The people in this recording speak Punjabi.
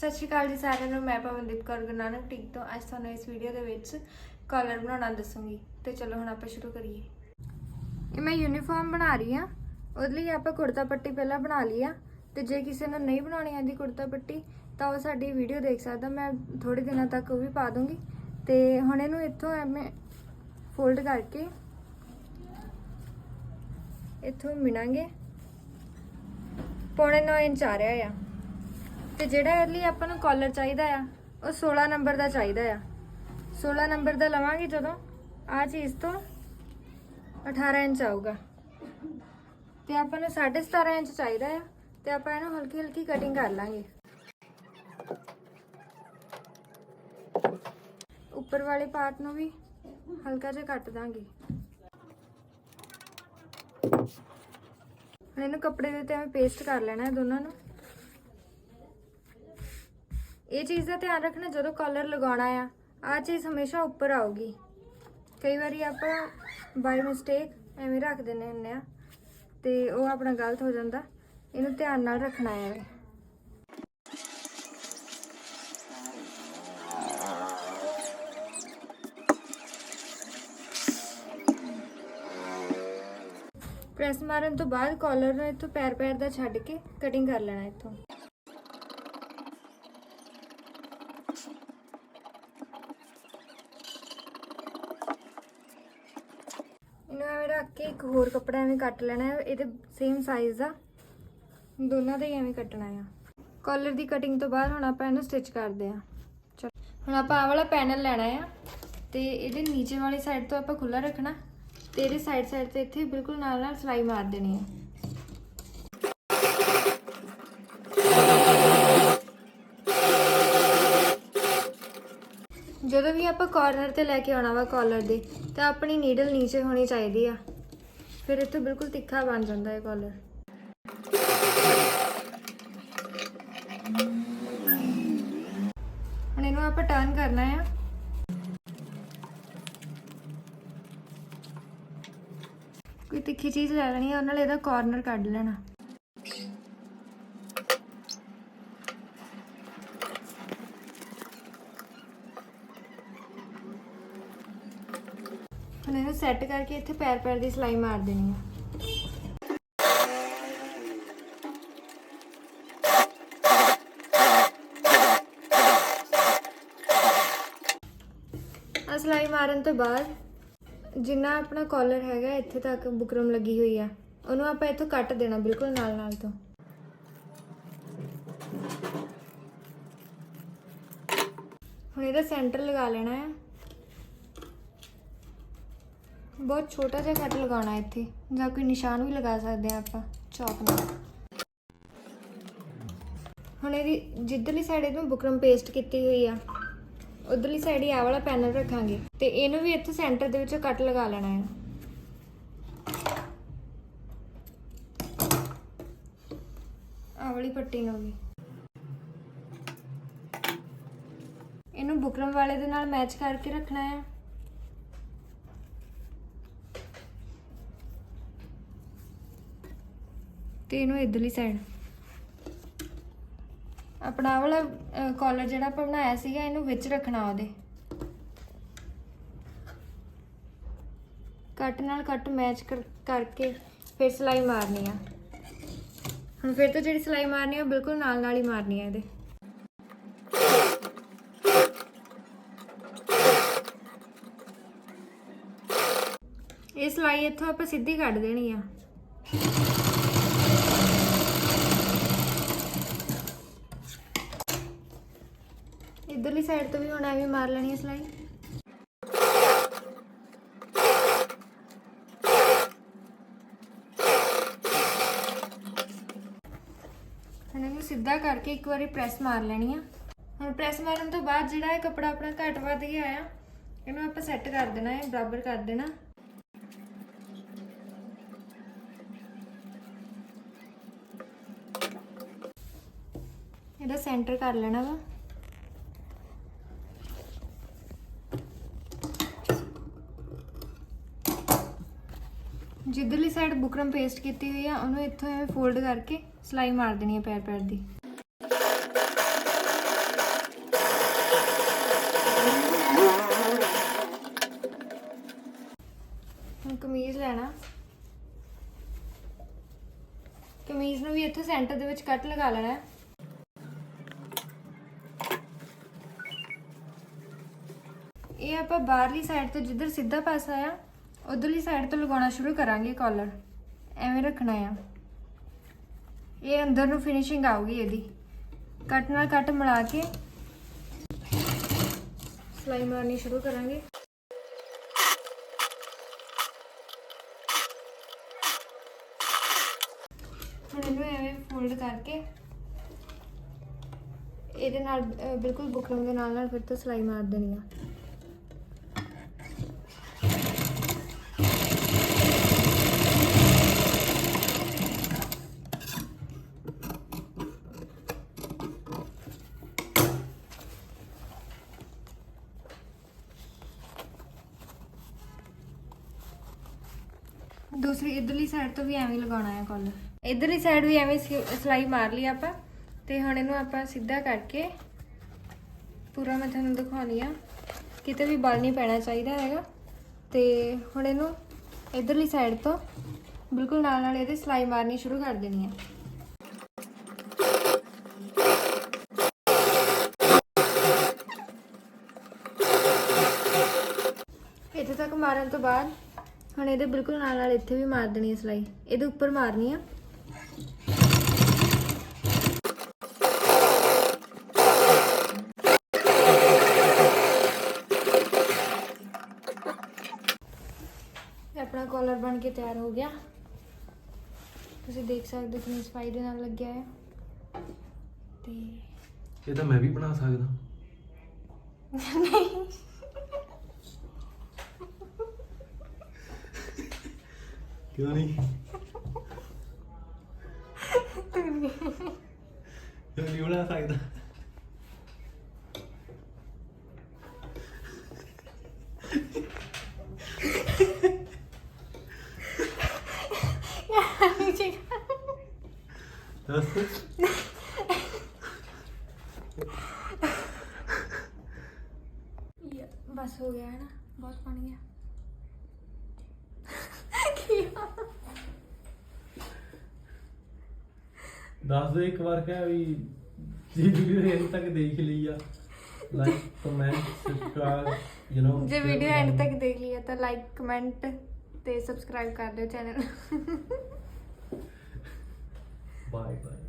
ਸਤਿ ਸ਼੍ਰੀ ਅਕਾਲ ਜੀ ਸਾਰਿਆਂ ਨੂੰ, ਮੈਂ ਪਵਨਦੀਪ ਕੌਰ ਗੁਰਨਾਨਕ ਟਿਕ ਤੋਂ। ਅੱਜ ਤੁਹਾਨੂੰ ਇਸ ਵੀਡੀਓ ਦੇ ਵਿੱਚ ਕਾਲਰ ਬਣਾਉਣਾ ਦੱਸੂੰਗੀ। ਤੇ ਚਲੋ ਹੁਣ ਆਪਾਂ ਸ਼ੁਰੂ ਕਰੀਏ। ਇਹ ਮੈਂ ਯੂਨੀਫਾਰਮ ਬਣਾ ਰਹੀ ਆ ਉਹਦੇ ਲਈ ਆਪਾਂ ਕੁੜਤਾ ਪੱਟੀ ਪਹਿਲਾਂ ਬਣਾ ਲਈ ਆ। ਤੇ ਜੇ ਕਿਸੇ ਨੂੰ ਨਹੀਂ ਬਣਾਉਣੀ ਆਂਦੀ ਕੁੜਤਾ ਪੱਟੀ, ਤਾਂ ਉਹ ਸਾਡੀ ਵੀਡੀਓ ਦੇਖ ਸਕਦਾ। ਮੈਂ ਥੋੜੇ ਦਿਨਾਂ ਤੱਕ ਉਹ ਵੀ ਪਾ ਦੂੰਗੀ। ਤੇ ਹੁਣ ਇਹਨੂੰ ਇੱਥੋਂ ਐਵੇਂ ਫੋਲਡ ਕਰਕੇ ਇੱਥੋਂ ਮਿਣਾਂਗੇ ਪੌਣੇ 9 ਇੰਚ ਆ ਰਿਹਾ ਆ। ਤੇ ਜਿਹੜਾ ਇਹਦੇ ਲਈ ਆਪਾਂ ਨੂੰ ਕਾਲਰ ਚਾਹੀਦਾ ਆ, ਉਹ 16 ਨੰਬਰ ਦਾ ਚਾਹੀਦਾ ਆ। 16 ਨੰਬਰ ਦਾ ਲਵਾਂਗੇ ਜਦੋਂ ਆ ਚੀਜ਼ ਤੋਂ 18 ਇੰਚ ਆਊਗਾ। ਤੇ ਆਪਾਂ ਨੂੰ 17.5 ਇੰਚ ਚਾਹੀਦਾ ਆ, ਤੇ ਆਪਾਂ ਇਹਨੂੰ ਹਲਕੀ ਹਲਕੀ ਕਟਿੰਗ ਕਰ ਲਾਂਗੇ। ਉੱਪਰ ਵਾਲੇ ਪਾਰਟ ਨੂੰ ਵੀ ਹਲਕਾ ਜਿਹਾ ਕੱਟ ਦਾਂਗੇ। ਹੁਣ ਇਹਨੂੰ ਕੱਪੜੇ ਦੇ ਉੱਤੇ ਐਵੇਂ ਪੇਸਟ ਕਰ ਲੈਣਾ ਹੈ ਦੋਨਾਂ ਨੂੰ। ਇਹ ਚੀਜ਼ ਦਾ ਧਿਆਨ ਰੱਖਣਾ ਜਦੋਂ ਕਾਲਰ ਲਗਾਉਣਾ ਆ ਆ ਚੀਜ਼ ਹਮੇਸ਼ਾ ਉੱਪਰ ਆਊਗੀ। ਕਈ ਵਾਰੀ ਆਪਾਂ ਬਾਈ ਮਿਸਟੇਕ ਐਵੇਂ ਰੱਖ ਦਿੰਦੇ ਹੁੰਦੇ ਆ, ਤੇ ਉਹ ਆਪਣਾ ਗਲਤ ਹੋ ਜਾਂਦਾ। ਇਹਨੂੰ ਧਿਆਨ ਨਾਲ ਰੱਖਣਾ ਹੈ ਐਵੇਂ ਪ੍ਰੈਸ ਮਾਰਨ ਤੋਂ ਬਾਅਦ ਕਾਲਰ ਨੂੰ ਇੱਥੋਂ ਪੈਰ ਪੈਰ ਦਾ ਛੱਡ ਕੇ ਕਟਿੰਗ ਕਰ ਲੈਣਾ ਇੱਥੋਂ ਇਹਨੂੰ ਐਵੇਂ ਰੱਖ ਕੇ ਇੱਕ ਹੋਰ ਕੱਪੜਾ ਐਵੇਂ ਕੱਟ ਲੈਣਾ ਹੈ ਇਹਦੇ ਸੇਮ ਸਾਈਜ਼ ਦਾ ਦੋਨਾਂ ਦਾ ਹੀ ਐਵੇਂ ਕੱਟਣਾ ਆ। ਕਾਲਰ ਦੀ ਕਟਿੰਗ ਤੋਂ ਬਾਅਦ ਹੁਣ ਆਪਾਂ ਇਹਨੂੰ ਸਟਿਚ ਕਰਦੇ ਆ ਚਲੋ, ਹੁਣ ਆਪਾਂ ਆਹ ਵਾਲਾ ਪੈਨਲ ਲੈਣਾ ਆ, ਤੇ ਇਹਦੇ ਨੀਚੇ ਵਾਲੀ ਸਾਈਡ ਤੋਂ ਆਪਾਂ ਖੁੱਲਾ ਰੱਖਣਾ, ਤੇ ਇਹਦੇ ਸਾਈਡ ਸਾਈਡ ਤੇ ਇੱਥੇ ਬਿਲਕੁਲ ਨਾਲ ਨਾਲ ਸਲਾਈ ਮਾਰ ਦੇਣੀ ਆ। ਜਦੋਂ ਵੀ ਆਪਾਂ ਕਾਰਨਰ ਤੇ ਲੈ ਕੇ ਆਉਣਾ ਵਾ ਕਾਲਰ ਦੇ, ਤਾਂ ਆਪਣੀ ਨੀਡਲ ਨੀਚੇ ਹੋਣੀ ਚਾਹੀਦੀ ਆ। ਫਿਰ ਇੱਥੇ ਬਿਲਕੁਲ ਤਿੱਖਾ ਬਣ ਜਾਂਦਾ ਹੈ ਕਾਲਰ ਹੁਣ ਇਹਨੂੰ ਆਪਾਂ ਟਰਨ ਕਰਨਾ ਆ। ਕੋਈ ਤਿੱਖੀ ਚੀਜ਼ ਲੈ ਲੈਣੀ ਹੈ ਉਹਨਾਂ ਨਾਲ ਇਹਦਾ ਕਾਰਨਰ ਕੱਢ ਲੈਣਾ। ਸੈੱਟ ਕਰਕੇ ਇੱਥੇ ਪੈਰ ਪੈਰ ਦੀ ਸਿਲਾਈ ਮਾਰ ਦੇਣੀ ਆ। ਆ ਸਲਾਈ ਮਾਰਨ ਤੋਂ ਬਾਅਦ ਜਿੰਨਾ ਆਪਣਾ ਕਾਲਰ ਹੈਗਾ, ਇੱਥੇ ਤੱਕ ਬੁਕਰਮ ਲੱਗੀ ਹੋਈ ਆ। ਉਹਨੂੰ ਆਪਾਂ ਇੱਥੋਂ ਕੱਟ ਦੇਣਾ, ਬਿਲਕੁਲ ਨਾਲ ਨਾਲ ਤੋਂ। ਹੁਣ ਇਹਦਾ ਸੈਂਟਰ ਲਗਾ ਲੈਣਾ ਆ। ਬਹੁਤ ਛੋਟਾ ਜਿਹਾ ਕੱਟ ਲਗਾਉਣਾ ਇੱਥੇ, ਜਾਂ ਕੋਈ ਨਿਸ਼ਾਨ ਵੀ ਲਗਾ ਸਕਦੇ ਆ ਆਪਾਂ, ਚੌਕ ਨਾਲ। ਹੁਣ ਇਹਦੀ ਜਿੱਧਰਲੀ ਸਾਈਡ ਇਹਨੂੰ ਬੁਕਰਮ ਪੇਸਟ ਕੀਤੀ ਹੋਈ ਆ, ਉਧਰਲੀ ਸਾਈਡ ਹੀ ਆ ਵਾਲਾ ਪੈਨਲ ਰੱਖਾਂਗੇ, ਤੇ ਇਹਨੂੰ ਵੀ ਇੱਥੇ ਸੈਂਟਰ ਦੇ ਵਿੱਚ ਕੱਟ ਲਗਾ ਲੈਣਾ ਹੈ ਆਹ ਵਾਲੀ ਪੱਟੀ ਨੂੰ ਵੀ। ਇਹਨੂੰ ਬੁਕਰਮ ਵਾਲੇ ਦੇ ਨਾਲ ਮੈਚ ਕਰਕੇ ਰੱਖਣਾ ਹੈ ਤੇ ਇਹਨੂੰ ਇਧਰਲੀ ਸਾਈਡ ਆਪਣਾ ਵਾਲਾ ਕਾਲਰ ਜਿਹੜਾ ਆਪਾਂ ਬਣਾਇਆ ਸੀਗਾ, ਇਹਨੂੰ ਵਿੱਚ ਰੱਖਣਾ ਉਹਦੇ। ਕੱਟ ਨਾਲ ਕੱਟ ਮੈਚ ਕਰਕੇ ਫਿਰ ਸਲਾਈ ਮਾਰਨੀ ਆ। ਹੁਣ ਫਿਰ ਤੋਂ ਜਿਹੜੀ ਸਲਾਈ ਮਾਰਨੀ ਆ, ਉਹ ਬਿਲਕੁਲ ਨਾਲ ਨਾਲ ਹੀ ਮਾਰਨੀ ਆ ਇਹਦੇ। ਇਹ ਸਲਾਈ ਇੱਥੋਂ ਆਪਾਂ ਸਿੱਧੀ ਕੱਢ ਦੇਣੀ ਆ। ਇਧਰਲੀ ਸਾਈਡ ਤੋਂ ਵੀ ਹੁਣ ਐਵੇਂ ਮਾਰ ਲੈਣੀ ਹੈ ਸਲਾਈ। ਹੁਣ ਇਹਨੂੰ ਸਿੱਧਾ ਕਰਕੇ ਇੱਕ ਵਾਰੀ ਪ੍ਰੈਸ ਮਾਰ ਲੈਣੀ ਆ। ਹੁਣ ਪ੍ਰੈਸ ਮਾਰਨ ਤੋਂ ਬਾਅਦ ਜਿਹੜਾ ਇਹ ਕੱਪੜਾ ਆਪਣਾ ਘੱਟ ਵੱਧ ਗਿਆ ਆ, ਇਹਨੂੰ ਆਪਾਂ ਸੈੱਟ ਕਰ ਦੇਣਾ ਹੈ ਬਰਾਬਰ ਕਰ ਦੇਣਾ। ਇਹਦਾ ਸੈਂਟਰ ਕਰ ਲੈਣਾ ਵਾ। ਜਿੱਧਰਲੀ ਸਾਈਡ ਬੁਕਰਮ ਪੇਸਟ ਕੀਤੀ ਹੋਈ ਆ, ਉਹਨੂੰ ਇੱਥੋਂ ਐਵੇਂ ਫੋਲਡ ਕਰਕੇ ਸਲਾਈ ਮਾਰ ਦੇਣੀ ਹੈ ਪੈਰ ਪੈਰ ਦੀ। ਹੁਣ ਕਮੀਜ਼ ਲੈਣਾ। ਕਮੀਜ਼ ਨੂੰ ਵੀ ਇੱਥੇ ਸੈਂਟਰ ਦੇ ਵਿੱਚ ਕੱਟ ਲਗਾ ਲੈਣਾ। ਇਹ ਆਪਾਂ ਬਾਹਰਲੀ ਸਾਈਡ ਤੋਂ ਜਿੱਧਰ ਸਿੱਧਾ ਪਾਸਾ ਆ ਉਧਰਲੀ ਸਾਈਡ ਤੋਂ ਲਗਾਉਣਾ ਸ਼ੁਰੂ ਕਰਾਂਗੇ ਕਾਲਰ ਐਵੇਂ ਰੱਖਣਾ ਆ। ਇਹ ਅੰਦਰ ਨੂੰ ਫਿਨਿਸ਼ਿੰਗ ਆਊਗੀ ਇਹਦੀ। ਕੱਟ ਨਾਲ ਕੱਟ ਮਿਲਾ ਕੇ ਸਲਾਈ ਮਾਰਨੀ ਸ਼ੁਰੂ ਕਰਾਂਗੇ। ਹੁਣ ਇਹਨੂੰ ਐਵੇਂ ਫੋਲਡ ਕਰਕੇ ਇਹਦੇ ਨਾਲ ਬਿਲਕੁਲ ਬੁਕਰਮ ਦੇ ਨਾਲ ਨਾਲ ਫਿਰ ਤੋਂ ਸਲਾਈ ਮਾਰ ਦੇਣੀ ਆ। ਦੂਸਰੀ ਇਧਰਲੀ ਸਾਈਡ ਤੋਂ ਵੀ ਐਵੇਂ ਹੀ ਲਗਾਉਣਾ ਹੈ ਕਾਲਰ ਇਧਰਲੀ ਸਾਈਡ ਵੀ ਐਵੇਂ ਸਿ- ਸਿਲਾਈ ਮਾਰ ਲਈ ਆਪਾਂ ਤੇ ਹੁਣ ਇਹਨੂੰ ਆਪਾਂ ਸਿੱਧਾ ਕਰਕੇ ਪੂਰਾ ਮੈਂ ਤੁਹਾਨੂੰ ਦਿਖਾਉਣੀ ਆ। ਕਿਤੇ ਵੀ ਬਲ ਨਹੀਂ ਪੈਣਾ ਚਾਹੀਦਾ ਹੈਗਾ। ਤੇ ਹੁਣ ਇਹਨੂੰ ਇਧਰਲੀ ਸਾਈਡ ਤੋਂ ਬਿਲਕੁਲ ਨਾਲ ਨਾਲ ਇਹਦੇ ਸਿਲਾਈ ਮਾਰਨੀ ਸ਼ੁਰੂ ਕਰ ਦੇਣੀ ਹੈ ਇੱਥੇ ਤੱਕ ਮਾਰਨ ਤੋਂ ਬਾਅਦ ਹੁਣ ਇਹਦੇ ਬਿਲਕੁਲ ਨਾਲ ਨਾਲ ਇੱਥੇ ਵੀ ਮਾਰ ਦੇਣੀ ਹੈ ਸਿਲਾਈ। ਇਹਦੇ ਉੱਪਰ ਮਾਰਨੀ ਆ। ਇਹ ਆਪਣਾ ਕਾਲਰ ਬਣ ਕੇ ਤਿਆਰ ਹੋ ਗਿਆ। ਤੁਸੀਂ ਦੇਖ ਸਕਦੇ ਹੋ ਕਿੰਨੀ ਸਫ਼ਾਈ ਦੇ ਨਾਲ ਲੱਗਿਆ ਹੈ ਤੇ ਇਹ ਤਾਂ ਮੈਂ ਵੀ ਬਣਾ ਸਕਦਾ। ਕਿਉਂ ਨਹੀਂ? ਕਿਉਂ ਨਹੀਂ ਬਣਾ ਸਕਦਾ? ਦੱਸ। ਬਸ ਹੋ ਗਿਆ ਹੈ ਨਾ, ਬਹੁਤ ਪਾਣੀ ਹੈ ਕੀ ਆ? ਦੱਸ ਦੇ ਇੱਕ ਵਾਰ ਕਿਹਾ ਵੀ ਜੀ ਵੀਡੀਓ ਐਂਡ ਤੱਕ ਦੇਖ ਲਈ ਆ। Like comment subscribe you know ਜੇ ਵੀਡੀਓ ਐਂਡ ਤੱਕ ਦੇਖ ਲਿਆ ਤਾਂ ਲਾਈਕ ਕਮੈਂਟ ਤੇ ਸਬਸਕ੍ਰਾਈਬ ਕਰ ਦਿਓ ਚੈਨਲ ਬਾਏ ਬਾਏ